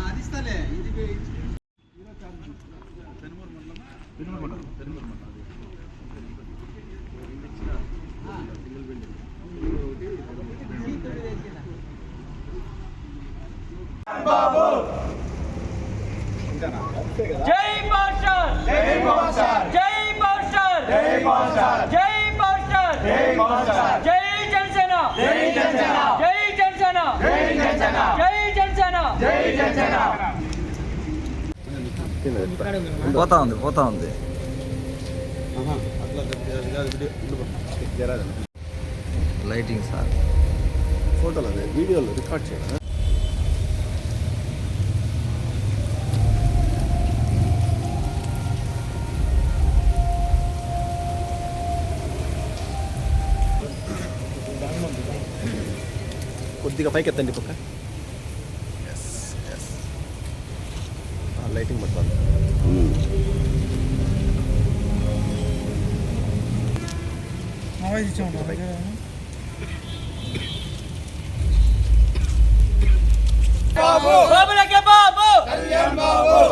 అది ఇస్తాలే ఇది పెనుమూరు మండలం పెనుమూరు మండలం పెనుమూరు మండలం జై బాషా జై బాషా జై బాషా జై బాషా పోతా ఉంది పోతా ఉంది. లైటింగ్ సార్ ఫోటోలు అదే వీడియోలో రికార్డ్ చేయాలి. కొద్దిగా పైకి ఎత్తండి పక్క.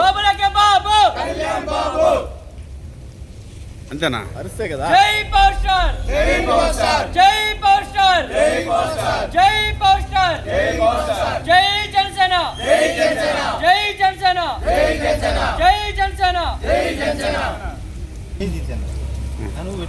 బాబులకే బాబు అంతేనా? అరిస్తే కదా. జై పవర్ జై పవర్ స్టార్ జై పవర్ స్టార్ జై పవర్ స్టార్ జై పవర్ స్టార్ జై పవర్ స్టార్ జై జనసేన జై జనసేన జై జనసేన జై జనసేన జై జనసేన జై జనసేన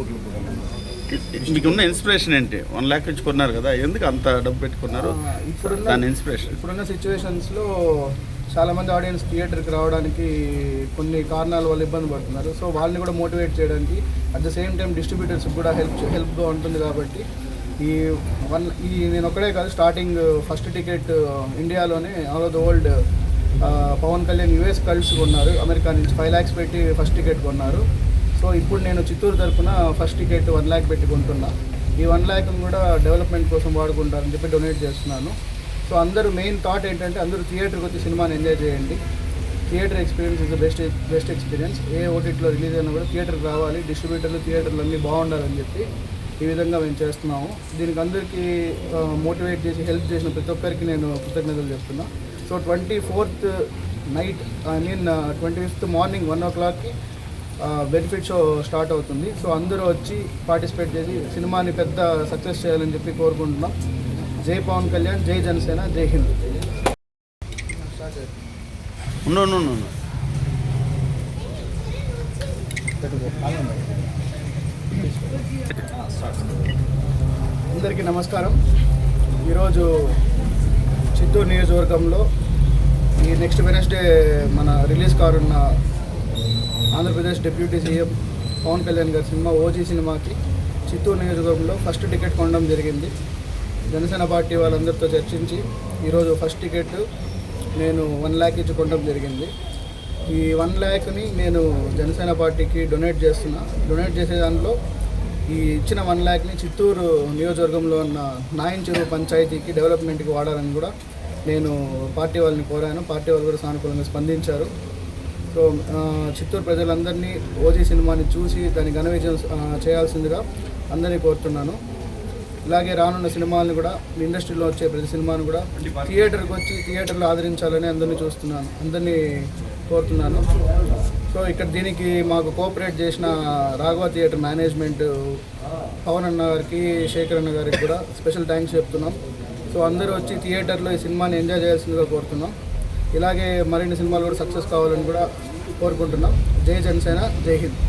రండి ఇలా మీకున్న ఇన్స్పిరేషన్ ఏంటి? వన్ ల్యాక్ ఇచ్చి కొన్నారు కదా ఎందుకు అంత డబ్బు పెట్టుకున్నారు? ఇప్పుడున్న దాని ఇన్స్పిరేషన్. ఇప్పుడున్న సిచ్యువేషన్స్లో చాలా మంది ఆడియన్స్ థియేటర్కి రావడానికి కొన్ని కారణాల వల్ల ఇబ్బంది పడుతున్నారు. సో వాళ్ళని కూడా మోటివేట్ చేయడానికి at the same time distributors కూడా హెల్ప్ హెల్ప్గా ఉంటుంది కాబట్టి ఈ వన్ ఈ నేను ఒక్కడే కాదు స్టార్టింగ్ ఫస్ట్ టికెట్ ఇండియాలోనే all the world Pawan Kalyan US calls కొన్నారు. అమెరికా నుంచి ఫైవ్ ల్యాక్స్ పెట్టి ఫస్ట్ టికెట్ కొన్నారు. సో ఇప్పుడు నేను చిత్తూరు తరపున ఫస్ట్ టికెట్ వన్ ల్యాక్ పెట్టుకుంటున్నా ఈ వన్ ల్యాక్ కూడా డెవలప్మెంట్ కోసం వాడుకుంటారని చెప్పి డొనేట్ చేస్తున్నాను. సో అందరూ మెయిన్ థాట్ ఏంటంటే అందరూ థియేటర్కి వచ్చి సినిమాని ఎంజాయ్ చేయండి. Theatre experience is the best best experience ఏ ఓటీటీలో రిలీజ్ అయినా కూడా థియేటర్కి రావాలి డిస్ట్రిబ్యూటర్లు థియేటర్లు అన్నీ బాగుండాలని చెప్పి ఈ విధంగా మేము చేస్తున్నాము. దీనికి అందరికీ మోటివేట్ చేసి హెల్ప్ చేసిన ప్రతి ఒక్కరికి నేను కృతజ్ఞతలు చెప్తున్నా. So twenty fourth night I mean twenty fifth morning one ఓ క్లాక్కి బెనిఫిట్ షో స్టార్ట్ అవుతుంది. సో అందరూ వచ్చి పార్టిసిపేట్ చేసి సినిమాని పెద్ద సక్సెస్ చేయాలని చెప్పి కోరుకుంటున్నాం. జై పవన్ కళ్యాణ్ జై జనసేన జై హింద్. అందరికీ నమస్కారం. ఈరోజు చిత్తూరు నియోజకవర్గంలో ఈ నెక్స్ట్ వెనస్డే మన రిలీజ్ కారున్న ఆంధ్రప్రదేశ్ డిప్యూటీ సీఎం పవన్ కళ్యాణ్ గారి సినిమా ఓజీ సినిమాకి చిత్తూరు నియోజకవర్గంలో ఫస్ట్ టికెట్ కొనడం జరిగింది. జనసేన పార్టీ వాళ్ళందరితో చర్చించి ఈరోజు ఫస్ట్ టికెట్ నేను వన్ ల్యాక్ ఇచ్చి కొనడం జరిగింది. ఈ వన్ ల్యాక్ని నేను జనసేన పార్టీకి డొనేట్ చేస్తున్నా. డొనేట్ చేసే దానిలో ఈ ఇచ్చిన వన్ ల్యాక్ని చిత్తూరు నియోజకవర్గంలో ఉన్న నాయన్ చెరువు పంచాయతీకి డెవలప్మెంట్కి వాడాలని కూడా నేను పార్టీ వాళ్ళని కోరాను. పార్టీ వాళ్ళు కూడా సానుకూలంగా స్పందించారు. సో చిత్తూరు ప్రజలందరినీ ఓజీ సినిమాని చూసి దాని ఘన విజయం చేయాల్సిందిగా అందరినీ కోరుతున్నాను. ఇలాగే రానున్న సినిమాలను కూడా ఇండస్ట్రీలో వచ్చే ప్రతి సినిమాను కూడా థియేటర్కి వచ్చి థియేటర్లో ఆదరించాలని అందరినీ చూస్తున్నాను. అందరినీ కోరుతున్నాను. సో ఇక్కడ దీనికి మాకు కోఆపరేట్ చేసిన రాఘవ థియేటర్ మేనేజ్మెంట్ పవన్ అన్న గారికి శేఖర్ అన్న గారికి కూడా స్పెషల్ థ్యాంక్స్ చెప్తున్నాం. సో అందరూ వచ్చి థియేటర్లో ఈ సినిమాని ఎంజాయ్ చేయాల్సిందిగా కోరుతున్నాం. ఇలాగే మరిన్ని సినిమాలు కూడా సక్సెస్ కావాలని కూడా కోరుకుంటున్నాం. జై జనసేన జై హింద్.